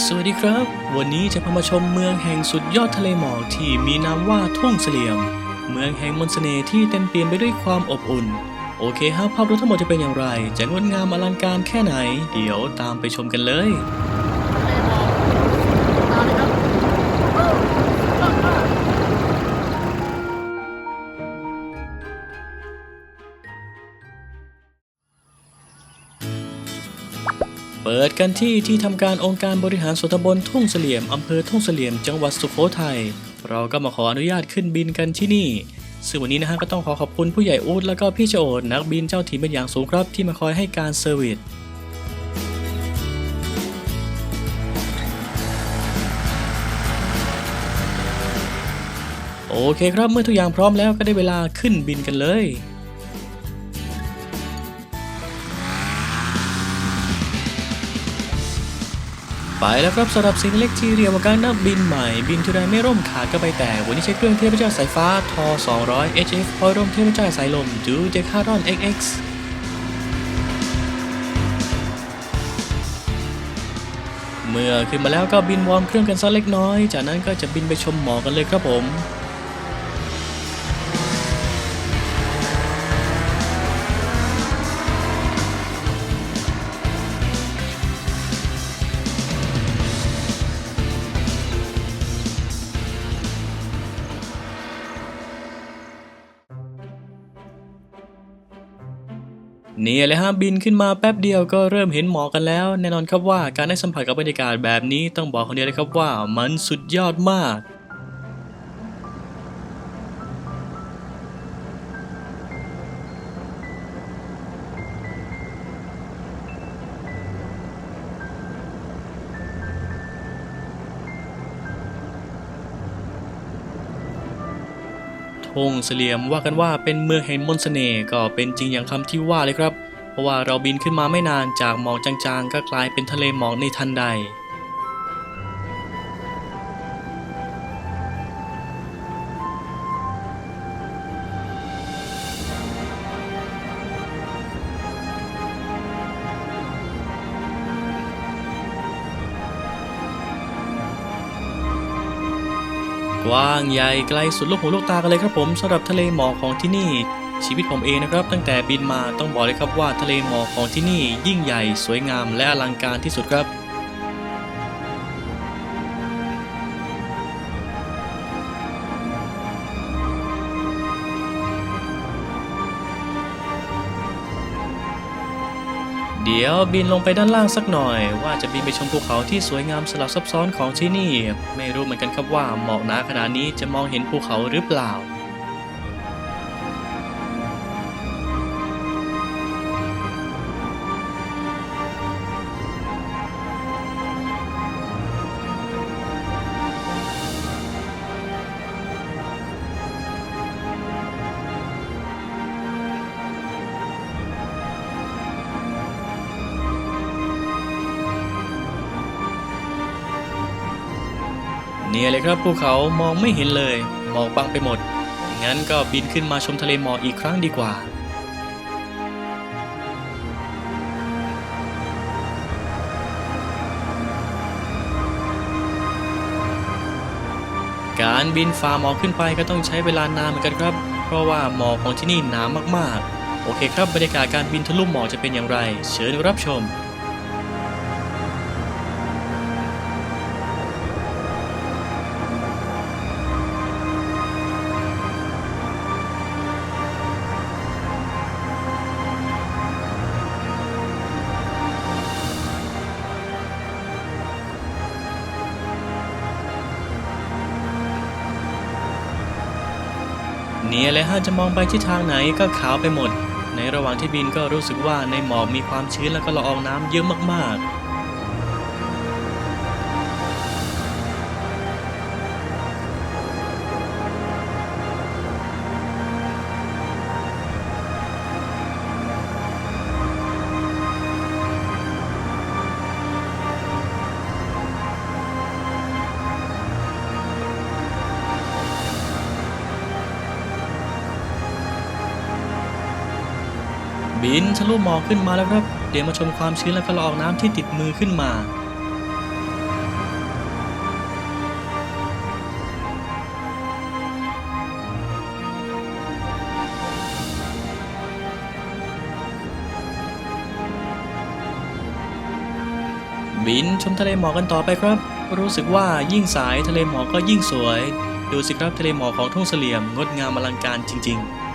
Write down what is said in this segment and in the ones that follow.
สวัสดีครับ วันนี้จะพามาชมเมืองแห่งสุดยอดทะเลหมอกที่มีนามว่าทุ่งเสลี่ยม เมืองแห่งมนต์เสน่ห์ที่เต็มเปี่ยมไปด้วยความอบอุ่น โอเคครับภาพรวมทั้งหมดจะเป็นอย่างไร จะงดงามอลังการแค่ไหน เดี๋ยวตามไปชมกันเลย ปิดกันที่ที่ทำการองค์การบริหารส่วนตำบลทุ่งเสลี่ยมอำเภอทุ่งเสลี่ยมจังหวัดสุโขทัยเราก็มาขออนุญาตขึ้นบินกันที่นี่ซึ่งวันนี้นะฮะก็ต้องขอขอบคุณผู้ใหญ่อูดแล้วก็พี่โจโอดนักบินเจ้าถิ่นเป็นอย่างสูงครับที่มาคอยให้การเซอร์วิสโอเคครับเมื่อทุกอย่างพร้อมแล้วก็ได้เวลาขึ้นบินกันเลย ไปแล้วครับสำหรับสิ่งเล็กที่เรียกว่าการนับบินใหม่ บินทีไรไม่ร่มขาดก็ไปแต่วันนี้ใช้เครื่องเทพเจ้าสายฟ้าทอ200 HF พอยร่มเทพเจ้าสายลมจูเจคารอน XX เมื่อขึ้นมาแล้วก็บินวอร์มเครื่องกันสักเล็กน้อย จากนั้นก็จะบินไปชมหมอกกันเลยครับผม นี่เลยฮะบินขึ้นมาแป๊บเดียวก็เริ่มเห็นหมอกกันแล้ว แน่นอนครับว่าการได้สัมผัสกับบรรยากาศแบบนี้ต้องบอกคนเดียวเลยครับว่ามันสุดยอดมาก ทงเสลียมว่ากันว่าเป็นเมืองแห่งมนต์เสน่ห์ก็เป็นจริงอย่างคำที่ว่าเลยครับ เพราะว่าเราบินขึ้นมาไม่นานจากหมอกจางๆ ก็กลายเป็นทะเลหมอกในทันใด กว้างใหญ่ไกลสุดลูกหูลูกตากันเลยครับผมสำหรับทะเลหมอกของที่นี่ ชีวิตผมเองนะครับ ตั้งแต่บินมาต้องบอกเลยครับว่าทะเลหมอกของที่นี่ยิ่งใหญ่สวยงามและอลังการที่สุดครับ เดี๋ยวบินลงไปด้านล่างสักหน่อย ว่าจะบินไปชมภูเขาที่สวยงามสลับซับซ้อนของที่นี่ ไม่รู้เหมือนกันครับว่าหมอกหนาขนาดนี้จะมองเห็นภูเขาหรือเปล่า เนี่ยเลยครับภูเขามองไม่เห็นเลยหมอกบังไปหมด งั้นก็บินขึ้นมาชมทะเลหมอกอีกครั้งดีกว่าการบินฝ่าหมอกขึ้นไปก็ต้องใช้เวลานานเหมือนกันครับ เพราะว่าหมอกของที่นี่หนามากๆ โอเคครับบรรยากาศการบินทะลุหมอกจะเป็นอย่างไร เชิญรับชม นี่ยเลยฮะจะมองไปที่ทางไหนก็ขาวไปหมด ในระหว่างที่บินก็รู้สึกว่าในหมอกมีความชื้นแล้วก็ละอองน้ำเยอะมากๆ หินทะลุหมอกขึ้นมาแล้วครับ เดี๋ยวมาชมความชื้นและละออกน้ำที่ติดมือขึ้นมา บินชมทะเลหมอกกันต่อไปครับ รู้สึกว่ายิ่งสายทะเลหมอกก็ยิ่งสวย ดูสิครับทะเลหมอกของทุ่งเสลี่ยมงดงามอลังการจริง ๆ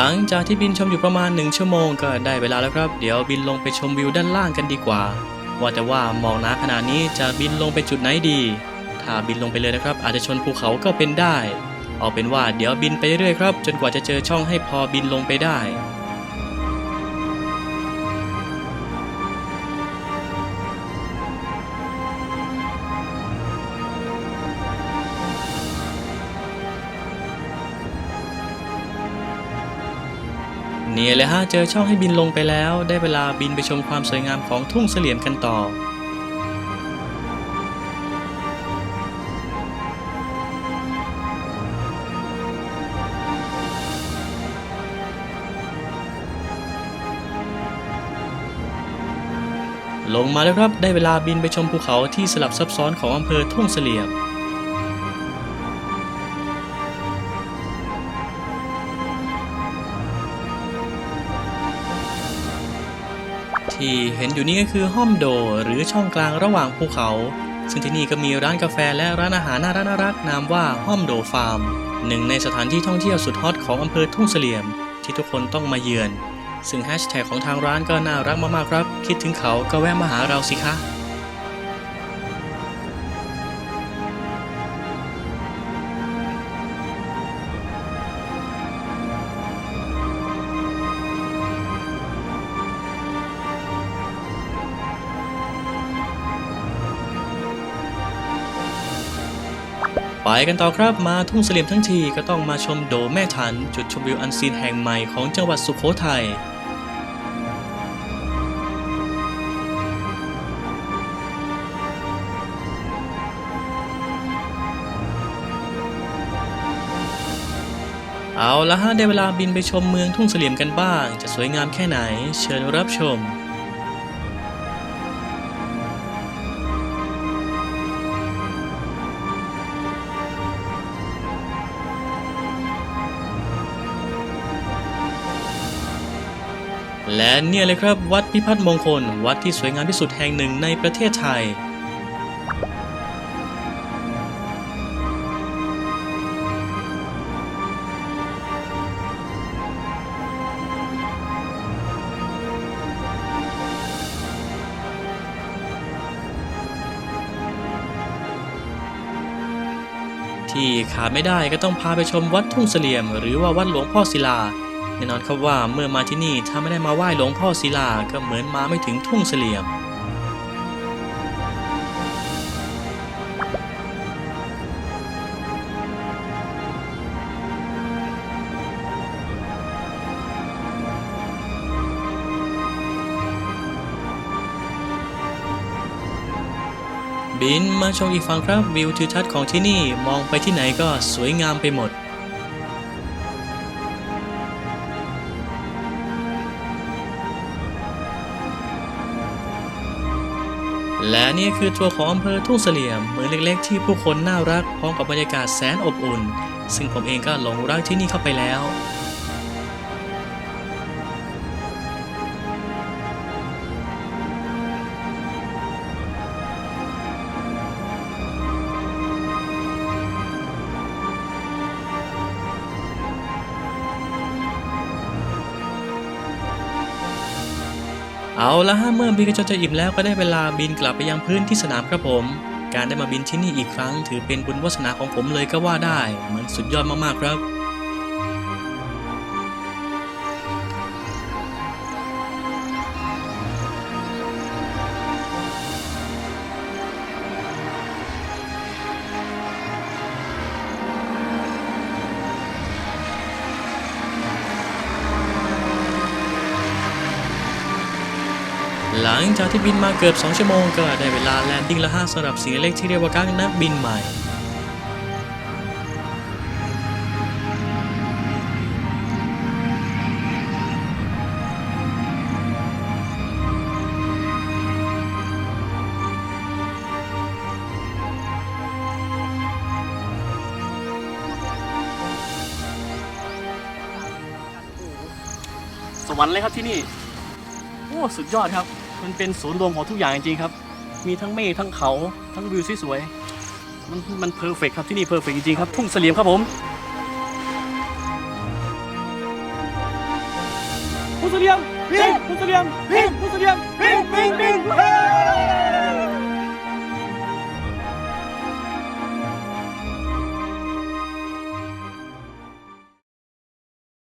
หลังจากที่บินชมอยู่ประมาณ 1 ชั่วโมงก็ได้เวลาแล้วครับ เดี๋ยวบินลงไปชมวิวด้านล่างกันดีกว่า ว่าแต่ว่ามองน้าขนาดนี้จะบินลงไปจุดไหนดี ถ้าบินลงไปเลยนะครับ อาจจะชนภูเขาก็เป็นได้ เอาเป็นว่าเดี๋ยวบินไปเรื่อยครับ จนกว่าจะเจอช่องให้พอบินลงไปได้ นี่เลยฮะเจอช่องให้บินลงไปแล้ว ได้เวลาบินไปชมความสวยงามของทุ่งเสลี่ยมกันต่อลงมาแล้วครับได้เวลาบินไปชมภูเขาที่สลับซับซ้อนของอำเภอทุ่งเสลี่ยม ที่เห็นอยู่นี้ก็คือห้อมโดหรือช่องกลางระหว่างภูเขา ซึ่งที่นี่ก็มีร้านกาแฟและร้านอาหารน่ารักน่ารักนามว่าห้อมโดฟาร์ม หนึ่งในสถานที่ท่องเที่ยวสุดฮอตของอำเภอทุ่งเสลี่ยม ที่ทุกคนต้องมาเยือน ซึ่งแฮชแท็กของทางร้านก็น่ารักมากๆครับ คิดถึงเขาก็แวะมาหาเราสิคะ ไปกันต่อครับมาทุ่งเสลี่ยมทั้งทีก็ต้องมาชมโดแม่ทัน จุดชมวิวอันซีนแห่งใหม่ของจังหวัดสุโขทัยเอาละฮะได้เวลาบินไปชมเมืองทุ่งเสลี่ยมกันบ้าง จะสวยงามแค่ไหน เชิญรับชม และเนี่ยเลยครับวัดพิพัฒน์มงคล วัดที่สวยงามที่สุดแห่งหนึ่งในประเทศไทย ที่ขาดไม่ได้ก็ต้องพาไปชมวัดทุ่งเสลี่ยม หรือว่าวัดหลวงพ่อศิลา แน่นอนครับว่าเมื่อมาที่นี่ถ้าไม่ได้มาไหว้หลวงพ่อศิลาก็เหมือนมาไม่ถึงทุ่งเสลี่ยมบินมาชมอีกฝั่งครับวิวทิวทัศน์ของที่นี่มองไปที่ไหนก็สวยงามไปหมด และนี่คือทัวร์ของอำเภอทุ่งเสลี่ยมเมืองเล็กๆ ที่ผู้คนน่ารักพร้อมกับบรรยากาศแสนอบอุ่น ซึ่งผมเองก็หลงรักที่นี่เข้าไปแล้ว เอาละฮะเมื่อบินกระจนจะอิ่มแล้วก็ได้เวลาบินกลับไปยังพื้นที่สนามครับผม การได้มาบินที่นี่อีกครั้ง ถือเป็นบุญวาสนาของผมเลยก็ว่าได้ มันสุดยอดมากๆครับ ลังจากที่บินมาเกือบ 2 ชั่วโมงก็ได้เวลาแลนดิ้งและห้าสำหรับสิ่งเล็กที่เรียกว่ากังนักบินใหม่สวรรค์เลยครับที่นี่ โอ้ สุดยอดครับ มันเป็นศูนย์รวมของทุกอย่างจริงๆครับ มีทั้งเมฆทั้งเขาทั้งวิวสวยๆ มันมันเพอร์เฟกครับที่นี่เพอร์เฟกจริงๆครับ ทุ่งเสลียมครับผมทุ่งเสลียมวิ่งทุ่งเสลียมวิ่งทุ่งเสลียมวิ่งวิ่งวิ่ง